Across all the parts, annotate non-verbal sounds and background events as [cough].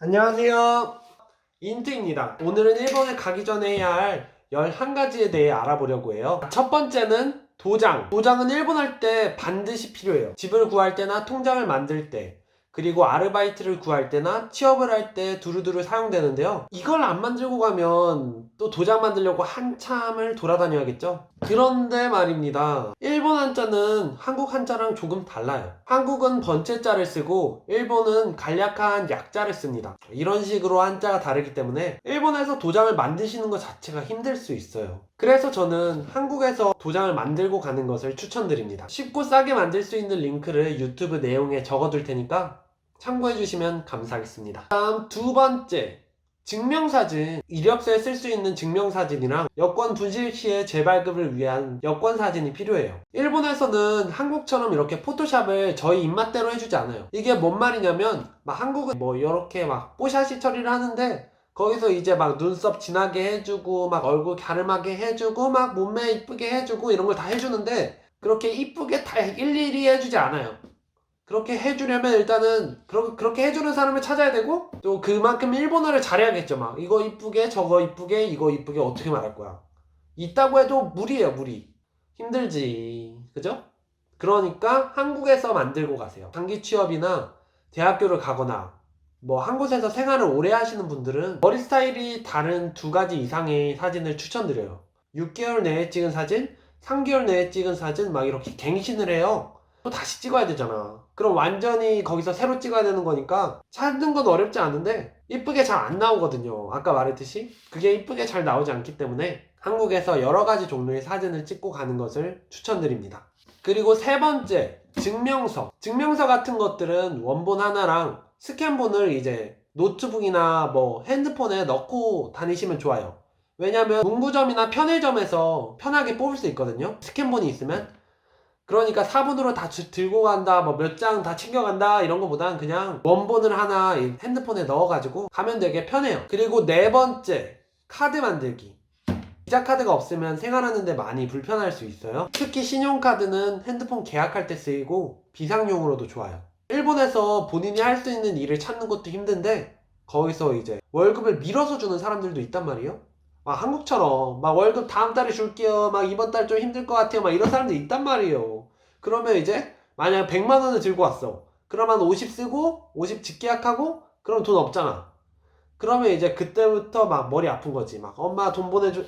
안녕하세요. 인트입니다. 오늘은 일본에 가기 전에 해야 할 11가지에 대해 알아보려고 해요. 첫 번째는 도장. 도장은 일본 할 때 반드시 필요해요. 집을 구할 때나 통장을 만들 때, 그리고 아르바이트를 구할 때나 취업을 할 때 두루두루 사용되는데요. 이걸 안 만들고 가면 또 도장 만들려고 한참을 돌아다녀야겠죠? 그런데 말입니다. 일본 한자는 한국 한자랑 조금 달라요. 한국은 번체자를 쓰고 일본은 간략한 약자를 씁니다. 이런 식으로 한자가 다르기 때문에 일본에서 도장을 만드시는 것 자체가 힘들 수 있어요. 그래서 저는 한국에서 도장을 만들고 가는 것을 추천드립니다. 쉽고 싸게 만들 수 있는 링크를 유튜브 내용에 적어둘 테니까 참고해 주시면 감사하겠습니다. 다음 두 번째. 증명사진, 이력서에 쓸 수 있는 증명사진이랑 여권 분실 시에 재발급을 위한 여권사진이 필요해요. 일본에서는 한국처럼 이렇게 포토샵을 저희 입맛대로 해주지 않아요. 이게 뭔 말이냐면, 막 한국은 뭐 이렇게 막 뽀샤시 처리를 하는데, 거기서 이제 막 눈썹 진하게 해주고, 막 얼굴 갸름하게 해주고, 막 몸매 이쁘게 해주고, 이런 걸 다 해주는데, 그렇게 이쁘게 다 일일이 해주지 않아요. 그렇게 해주려면 일단은 그러, 그렇게 해주는 사람을 찾아야 되고 또 그만큼 일본어를 잘해야겠죠 막. 이거 이쁘게 저거 이쁘게 이거 이쁘게 어떻게 말할 거야. 있다고 해도 무리예요 무리. 힘들지. 그죠? 그러니까 한국에서 만들고 가세요. 장기 취업이나 대학교를 가거나 뭐 한 곳에서 생활을 오래 하시는 분들은 머리 스타일이 다른 두 가지 이상의 사진을 추천드려요. 6개월 내에 찍은 사진 3개월 내에 찍은 사진 막 이렇게 갱신을 해요 또 다시 찍어야 되잖아. 그럼 완전히 거기서 새로 찍어야 되는 거니까 찾는 건 어렵지 않은데 이쁘게 잘 안 나오거든요. 아까 말했듯이 그게 이쁘게 잘 나오지 않기 때문에 한국에서 여러 가지 종류의 사진을 찍고 가는 것을 추천드립니다. 그리고 세 번째, 증명서. 증명서 같은 것들은 원본 하나랑 스캔본을 이제 노트북이나 뭐 핸드폰에 넣고 다니시면 좋아요. 왜냐면 문구점이나 편의점에서 편하게 뽑을 수 있거든요. 스캔본이 있으면. 그러니까 사본으로 다 주- 들고 간다, 뭐 몇 장 다 챙겨간다 이런 거보단 그냥 원본을 하나 이 핸드폰에 넣어가지고 가면 되게 편해요. 그리고 네 번째 카드 만들기. 비자 카드가 없으면 생활하는데 많이 불편할 수 있어요. 특히 신용카드는 핸드폰 계약할 때 쓰이고 비상용으로도 좋아요. 일본에서 본인이 할 수 있는 일을 찾는 것도 힘든데 거기서 이제 월급을 밀어서 주는 사람들도 있단 말이에요. 막 한국처럼 막 월급 다음 달에 줄게요. 막 이번 달 좀 힘들 것 같아요. 막 이런 사람들 있단 말이에요. 그러면 이제 만약 100만 원을 들고 왔어. 그러면 50 쓰고 50 직계약하고 그럼 돈 없잖아. 그러면 이제 그때부터 막 머리 아픈 거지. 막 엄마 돈 보내줘.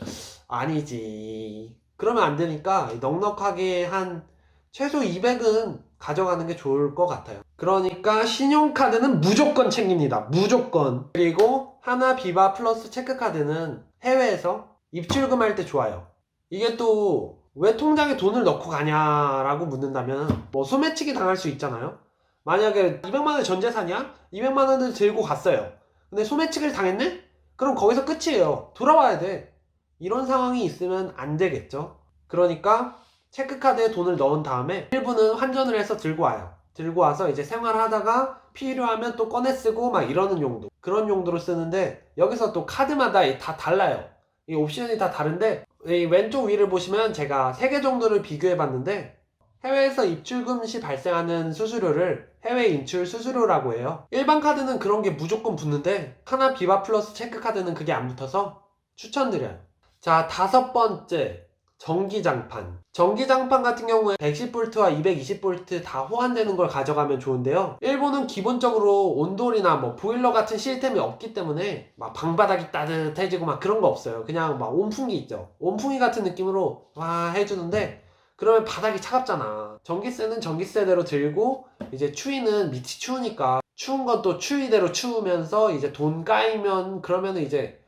아니지. 그러면 안 되니까 넉넉하게 한 최소 200은 가져가는 게 좋을 것 같아요. 그러니까 신용카드는 무조건 챙깁니다. 무조건. 그리고 하나 비바 플러스 체크카드는 해외에서 입출금 할 때 좋아요. 이게 또 왜 통장에 돈을 넣고 가냐라고 묻는다면 뭐 소매치기 당할 수 있잖아요. 만약에 200만 원전 재산이야? 200만 원을 들고 갔어요. 근데 소매치기를 당했네? 그럼 거기서 끝이에요. 돌아와야 돼. 이런 상황이 있으면 안 되겠죠. 그러니까 체크카드에 돈을 넣은 다음에 일부는 환전을 해서 들고 와요. 들고 와서 이제 생활하다가 필요하면 또 꺼내 쓰고 막 이러는 용도. 그런 용도로 쓰는데 여기서 또 카드마다 다 달라요. 이 옵션이 다 다른데 이 왼쪽 위를 보시면 제가 3개 정도를 비교해 봤는데 해외에서 입출금 시 발생하는 수수료를 해외 인출 수수료라고 해요. 일반 카드는 그런 게 무조건 붙는데 하나 비바 플러스 체크 카드는 그게 안 붙어서 추천드려요. 자, 다섯 번째. 전기장판. 전기장판 같은 경우에 110V와 220V 다 호환되는 걸 가져가면 좋은데요. 일본은 기본적으로 온돌이나 뭐 보일러 같은 시스템이 없기 때문에 막 방바닥이 따뜻해지고 막 그런 거 없어요. 그냥 막 온풍기 있죠. 온풍기 같은 느낌으로 와 해주는데 그러면 바닥이 차갑잖아. 전기세는 전기세대로 들고 이제 추위는 밑이 추우니까 추운 건 또 추위대로 추우면서 이제 돈 까이면 그러면은 이제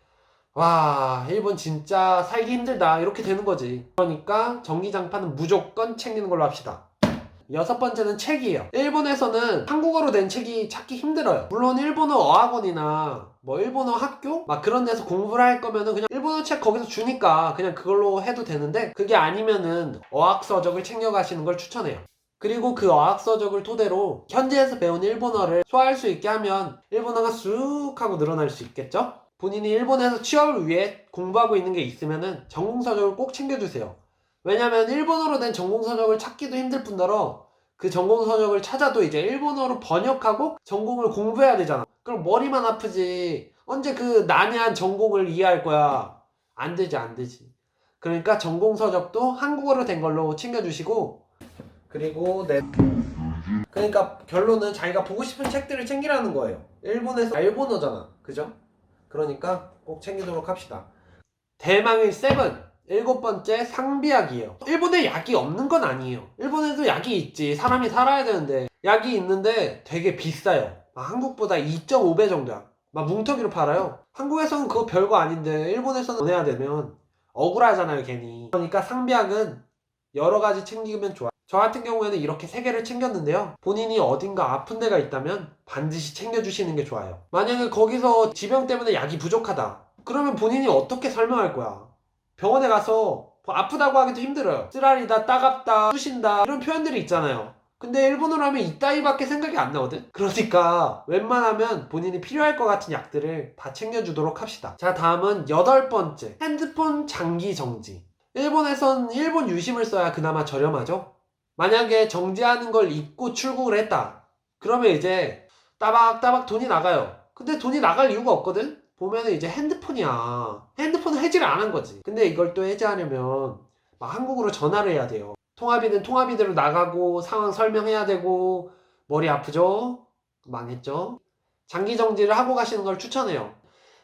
와, 일본 진짜 살기 힘들다. 이렇게 되는 거지. 그러니까 전기장판은 무조건 챙기는 걸로 합시다. 여섯 번째는 책이에요. 일본에서는 한국어로 된 책이 찾기 힘들어요. 물론 일본어 어학원이나 뭐 일본어 학교 막 그런 데서 공부를 할 거면은 그냥 일본어 책 거기서 주니까 그냥 그걸로 해도 되는데 그게 아니면은 어학 서적을 챙겨 가시는 걸 추천해요. 그리고 그 어학 서적을 토대로 현지에서 배운 일본어를 소화할 수 있게 하면 일본어가 쑥 하고 늘어날 수 있겠죠? 본인이 일본에서 취업을 위해 공부하고 있는 게 있으면은 전공 서적을 꼭 챙겨주세요. 왜냐면 일본어로 된 전공 서적을 찾기도 힘들 뿐더러 그 전공 서적을 찾아도 이제 일본어로 번역하고 전공을 공부해야 되잖아. 그럼 머리만 아프지. 언제 그 난해한 전공을 이해할 거야? 안 되지, 안 되지. 그러니까 전공 서적도 한국어로 된 걸로 챙겨주시고, 그리고 내 그러니까 결론은 자기가 보고 싶은 책들을 챙기라는 거예요. 일본에서 일본어잖아. 그죠? 그러니까 꼭 챙기도록 합시다. 대망의 세븐. 일곱 번째 상비약이에요. 일본에 약이 없는 건 아니에요. 일본에도 약이 있지. 사람이 살아야 되는데 약이 있는데 되게 비싸요. 막 한국보다 2.5배 정도야. 막 뭉텅이로 팔아요. 한국에서는 그거 별거 아닌데 일본에서는 보내야 되면 억울하잖아요, 괜히. 그러니까 상비약은 여러 가지 챙기면 좋아. 저 같은 경우에는 이렇게 세 개를 챙겼는데요. 본인이 어딘가 아픈 데가 있다면 반드시 챙겨주시는 게 좋아요. 만약에 거기서 지병 때문에 약이 부족하다. 그러면 본인이 어떻게 설명할 거야? 병원에 가서 뭐 아프다고 하기도 힘들어요. 쓰라리다, 따갑다, 쑤신다 이런 표현들이 있잖아요. 근데 일본어로 하면 이따위밖에 생각이 안 나거든? 그러니까 웬만하면 본인이 필요할 것 같은 약들을 다 챙겨주도록 합시다. 자, 다음은 여덟 번째. 핸드폰 장기 정지. 일본에선 일본 유심을 써야 그나마 저렴하죠? 만약에 정지하는 걸 잊고 출국을 했다. 그러면 이제 따박따박 돈이 나가요. 근데 돈이 나갈 이유가 없거든? 보면은 이제 핸드폰이야. 핸드폰을 해지를 안 한 거지. 근데 이걸 또 해지하려면 막 한국으로 전화를 해야 돼요. 통화비는 통화비대로 나가고 상황 설명해야 되고 머리 아프죠? 망했죠? 장기 정지를 하고 가시는 걸 추천해요.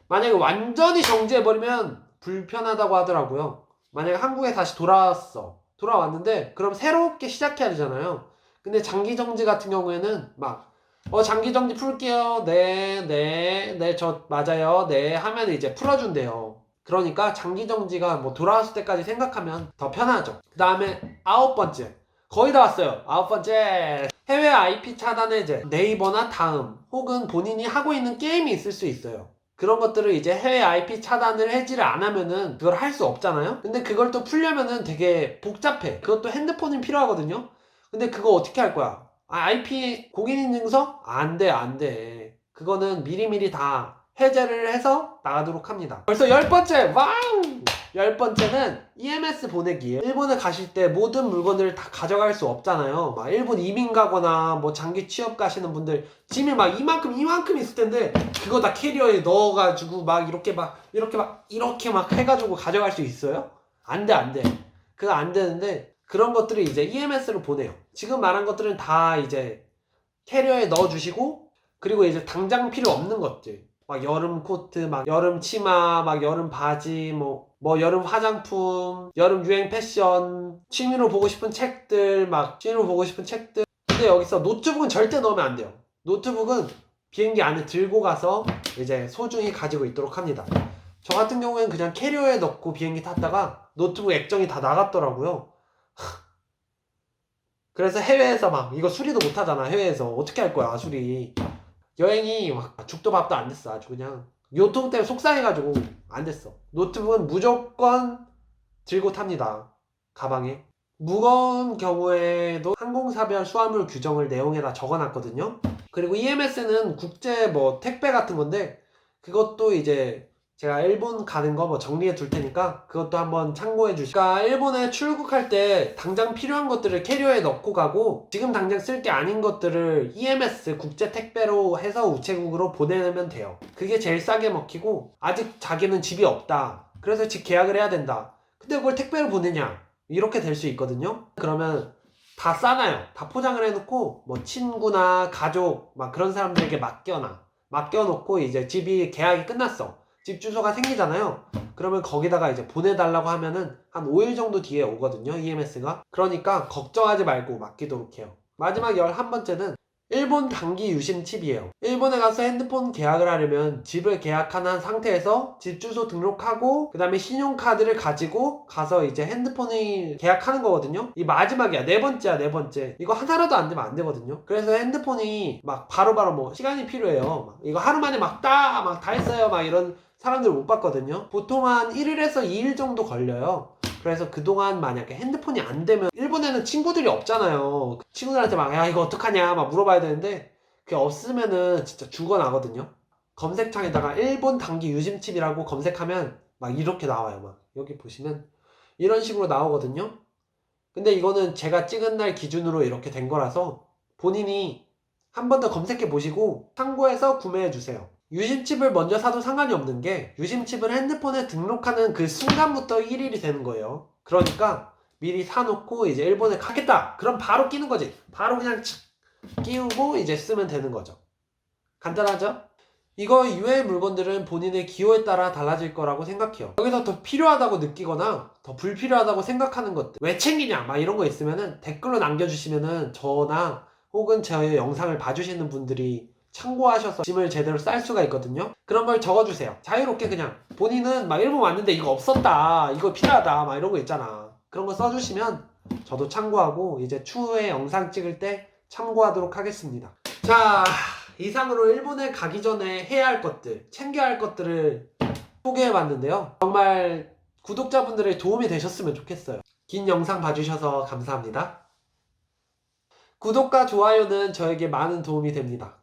만약에 완전히 정지해버리면 불편하다고 하더라고요. 만약에 한국에 다시 돌아왔어. 돌아왔는데 그럼 새롭게 시작해야 되잖아요. 근데 장기 정지 같은 경우에는 막 어, 장기 정지 풀게요. 네, 네, 네, 저 맞아요. 네, 하면 이제 풀어준대요. 그러니까 장기 정지가 뭐 돌아왔을 때까지 생각하면 더 편하죠. 그 다음에 아홉 번째. 거의 다 왔어요. 아홉 번째. 해외 IP 차단 해제. 네이버나 다음. 혹은 본인이 하고 있는 게임이 있을 수 있어요. 그런 것들을 이제 해외 IP 차단을 해지를 안 하면은 그걸 할 수 없잖아요? 근데 그걸 또 풀려면은 되게 복잡해. 그것도 핸드폰이 필요하거든요? 근데 그거 어떻게 할 거야? 아, IP 공인인증서? 안 돼, 안 돼. 그거는 미리미리 다 해제를 해서 나가도록 합니다. 벌써 열 번째! 와우! 열 번째는 EMS 보내기예요. 일본에 가실 때 모든 물건들을 다 가져갈 수 없잖아요. 막 일본 이민 가거나 뭐 장기 취업 가시는 분들 짐이 막 이만큼 이만큼 있을 텐데 그거 다 캐리어에 넣어가지고 막 이렇게 막 이렇게 막 이렇게 막 해가지고 가져갈 수 있어요? 안 돼, 안 돼. 그거 안 되는데 그런 것들을 이제 EMS로 보내요. 지금 말한 것들은 다 이제 캐리어에 넣어주시고 그리고 이제 당장 필요 없는 것들 막 여름 코트, 막 여름 치마, 막 여름 바지, 뭐, 뭐 여름 화장품, 여름 유행 패션, 취미로 보고 싶은 책들, 막 취미로 보고 싶은 책들. 근데 여기서 노트북은 절대 넣으면 안 돼요. 노트북은 비행기 안에 들고 가서 이제 소중히 가지고 있도록 합니다. 저 같은 경우에는 그냥 캐리어에 넣고 비행기 탔다가 노트북 액정이 다 나갔더라고요. [laughs] 그래서 해외에서 막 이거 수리도 못 하잖아 해외에서 어떻게 할 거야 수리 여행이 막 죽도 밥도 안 됐어. 아주 그냥 요통 때문에 속상해가지고 안 됐어. 노트북은 무조건 들고 탑니다. 가방에. 무거운 경우에도 항공사별 수화물 규정을 내용에다 적어놨거든요. 그리고 EMS는 국제 뭐 택배 같은 건데 그것도 이제 제가 일본 가는 거 뭐 정리해 둘 테니까 그것도 한번 참고해 주시고 그러니까 일본에 출국할 때 당장 필요한 것들을 캐리어에 넣고 가고 지금 당장 쓸 게 아닌 것들을 EMS 국제 택배로 해서 우체국으로 보내면 돼요. 그게 제일 싸게 먹히고 아직 자기는 집이 없다. 그래서 집 계약을 해야 된다. 근데 그걸 택배로 보내냐? 이렇게 될 수 있거든요. 그러면 다 싸나요. 다 포장을 해놓고 뭐 친구나 가족 막 그런 사람들에게 맡겨놔. 맡겨놓고 이제 집이 계약이 끝났어 집 주소가 생기잖아요. 그러면 거기다가 이제 보내달라고 하면은 한 5일 정도 뒤에 오거든요. EMS가. 그러니까 걱정하지 말고 맡기도록 해요. 마지막 11번째는 일본 단기 유심 칩이에요. 일본에 가서 핸드폰 계약을 하려면 집을 계약한 상태에서 집 주소 등록하고 그 다음에 신용카드를 가지고 가서 이제 핸드폰을 계약하는 거거든요. 이 마지막이야. 네 번째야, 네 번째. 이거 하나라도 안 되면 안 되거든요. 그래서 핸드폰이 막 바로바로 뭐 시간이 필요해요. 막 이거 하루 만에 막 따, 막다 했어요. 막 이런 사람들 못 봤거든요. 보통 한 1일에서 2일 정도 걸려요. 그래서 그동안 만약에 핸드폰이 안 되면 일본에는 친구들이 없잖아요. 친구들한테 막 야 이거 어떡하냐 막 물어봐야 되는데 그게 없으면은 진짜 죽어나거든요. 검색창에다가 일본 단기 유심칩이라고 검색하면 막 이렇게 나와요. 막 여기 보시면 이런 식으로 나오거든요. 근데 이거는 제가 찍은 날 기준으로 이렇게 된 거라서 본인이 한 번 더 검색해 보시고 참고해서 구매해 주세요. 유심칩을 먼저 사도 상관이 없는 게 유심칩을 핸드폰에 등록하는 그 순간부터 1일이 되는 거예요. 그러니까 미리 사놓고 이제 일본에 가겠다. 그럼 바로 끼는 거지. 바로 그냥 착 끼우고 이제 쓰면 되는 거죠. 간단하죠? 이거 이외의 물건들은 본인의 기호에 따라 달라질 거라고 생각해요. 여기서 더 필요하다고 느끼거나 더 불필요하다고 생각하는 것들 왜 챙기냐 막 이런 거 있으면은 댓글로 남겨주시면은 저나 혹은 저의 영상을 봐주시는 분들이 참고하셔서 짐을 제대로 쌀 수가 있거든요. 그런 걸 적어주세요. 자유롭게 그냥 본인은 막 일본 왔는데 이거 없었다, 이거 필요하다, 막 이런 거 있잖아. 그런 거 써주시면 저도 참고하고 이제 추후에 영상 찍을 때 참고하도록 하겠습니다. 자, 이상으로 일본에 가기 전에 해야 할 것들, 챙겨야 할 것들을 소개해 봤는데요. 정말 구독자분들의 도움이 되셨으면 좋겠어요. 긴 영상 봐주셔서 감사합니다. 구독과 좋아요는 저에게 많은 도움이 됩니다.